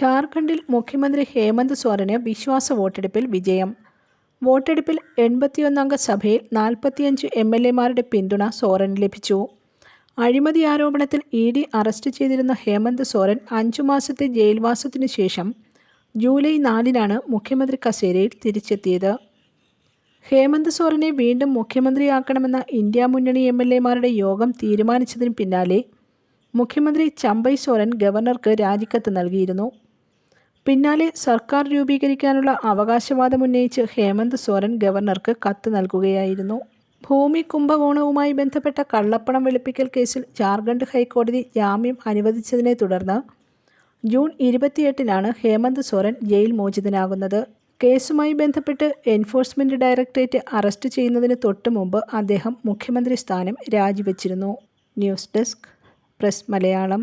ജാർഖണ്ഡിൽ മുഖ്യമന്ത്രി ഹേമന്ത് സോറന് വിശ്വാസ വോട്ടെടുപ്പിൽ വിജയം. വോട്ടെടുപ്പിൽ എൺപത്തിയൊന്നംഗ സഭയിൽ നാൽപ്പത്തിയഞ്ച് എം എൽ എമാരുടെ പിന്തുണ സോറന് ലഭിച്ചു. അഴിമതി ആരോപണത്തിൽ ഇ ഡി അറസ്റ്റ് ചെയ്തിരുന്ന ഹേമന്ത് സോറൻ അഞ്ചു മാസത്തെ ജയിൽവാസത്തിനു ശേഷം ജൂലൈ നാലിനാണ് മുഖ്യമന്ത്രി കസേരയിൽ തിരിച്ചെത്തിയത്. ഹേമന്ത് സോറനെ വീണ്ടും മുഖ്യമന്ത്രിയാക്കണമെന്ന ഇന്ത്യ മുന്നണി എം എൽ എമാരുടെ യോഗം തീരുമാനിച്ചതിന് പിന്നാലെ മുഖ്യമന്ത്രി ചമ്പൈ സോറൻ ഗവർണർക്ക് രാജിക്കത്ത് നൽകിയിരുന്നു. പിന്നാലെ സർക്കാർ രൂപീകരിക്കാനുള്ള അവകാശവാദം ഉന്നയിച്ച് ഹേമന്ത് സോറൻ ഗവർണർക്ക് കത്ത് നൽകുകയായിരുന്നു. ഭൂമി കുംഭകോണവുമായി ബന്ധപ്പെട്ട കള്ളപ്പണം വെളുപ്പിക്കൽ കേസിൽ ജാർഖണ്ഡ് ഹൈക്കോടതി ജാമ്യം അനുവദിച്ചതിനെ തുടർന്ന് ജൂൺ ഇരുപത്തിയെട്ടിനാണ് ഹേമന്ത് സോറൻ ജയിൽ മോചിതനാകുന്നത്. കേസുമായി ബന്ധപ്പെട്ട് എൻഫോഴ്സ്മെന്റ് ഡയറക്ടറേറ്റ് അറസ്റ്റ് ചെയ്യുന്നതിന് തൊട്ടു മുമ്പ് അദ്ദേഹം മുഖ്യമന്ത്രി സ്ഥാനം രാജിവെച്ചിരുന്നു. News desk press Malayalam.